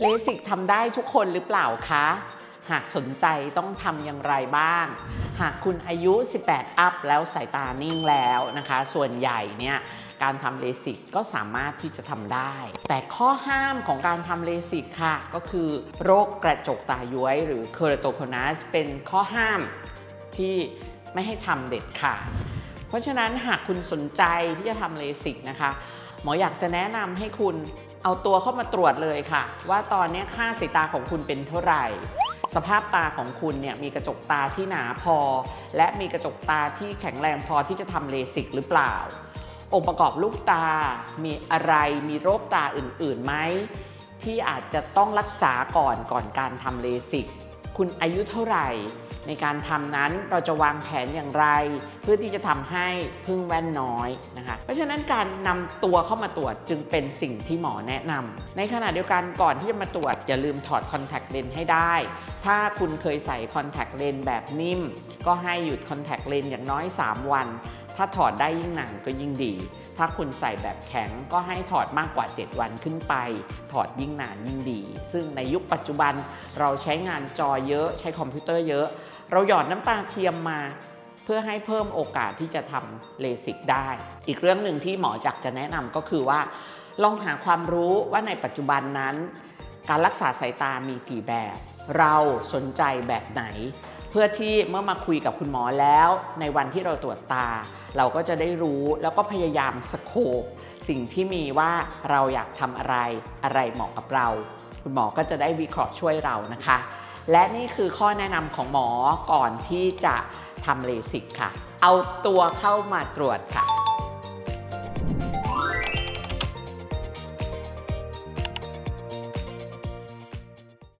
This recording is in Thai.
เลสิกทำได้ทุกคนหรือเปล่าคะ หากสนใจต้องทำอย่างไรบ้าง หากคุณอายุ 18 อัพแล้วสายตานิ่งแล้วนะคะ ส่วนใหญ่เนี่ยการทำเลสิกก็สามารถที่จะทำได้ แต่ข้อห้ามของการทำเลสิกค่ะ ก็คือโรคกระจกตาย้วย หรือเคอร์โตโคนัสเป็นข้อห้ามที่ไม่ให้ทำเด็ดขาดเพราะฉะนั้นหากคุณสนใจที่จะทำเลสิกนะคะ หมออยากจะแนะนำให้คุณเอาตัวเข้ามาตรวจเลยค่ะ ว่าตอนนี้ค่าสายตาของคุณเป็นเท่าไหร่ สภาพตาของคุณเนี่ยมีกระจกตาที่หนาพอ และมีกระจกตาที่แข็งแรงพอที่จะทำเลสิกหรือเปล่า องค์ประกอบลูกตา มีอะไรมีโรคตาอื่นๆไหมที่อาจจะต้องรักษาก่อนก่อนการทำเลสิก คุณอายุเท่าไหร่ ในการทำนั้นเราจะวางแผนอย่างไร เพื่อที่จะทำให้พึ่งแว่นน้อยนะคะเพราะฉะนั้นการนำตัวเข้ามาตรวจจึงเป็นสิ่งที่หมอแนะนำในขณะเดียวกันก่อนที่จะมาตรวจอย่าลืมถอดคอนแทคเลนส์ให้ได้ ถ้าคุณเคยใส่คอนแทคเลนส์แบบนิ่ม ก็ให้หยุดคอนแทคเลนส์อย่างน้อย 3 วัน ถ้าถอดได้ยิ่งหนานก็ยิ่งดี ถ้าคุณใส่แบบแข็งก็ให้ถอดมากกว่า 7 วันขึ้นไป ถอดยิ่งนานยิ่งดี ซึ่งในยุคปัจจุบันเราใช้งานจอเยอะ ใช้คอมพิวเตอร์เยอะ เราหยอดน้ำตาเทียมมาเพื่อให้เพิ่มโอกาสที่จะทำเลสิกได้ อีกเรื่องหนึ่งที่หมอจักจะแนะนำก็คือว่า ลองหาความรู้ว่าในปัจจุบันนั้น การรักษาสายตามีกี่แบบ เราสนใจแบบไหน พื่อที่เมื่อมาคุยกับคุณหมอแล้ว ในวันที่เราตรวจตา เราก็จะได้รู้แล้วก็พยายามสโคปสิ่งที่มีว่าเราอยากทำอะไรอะไรเหมาะกับเรา คุณหมอก็จะได้วิเคราะห์ช่วยเรานะคะ และนี่คือข้อแนะนำของหมอก่อนที่จะทำเลสิกค่ะ เอาตัวเข้ามาตรวจค่ะ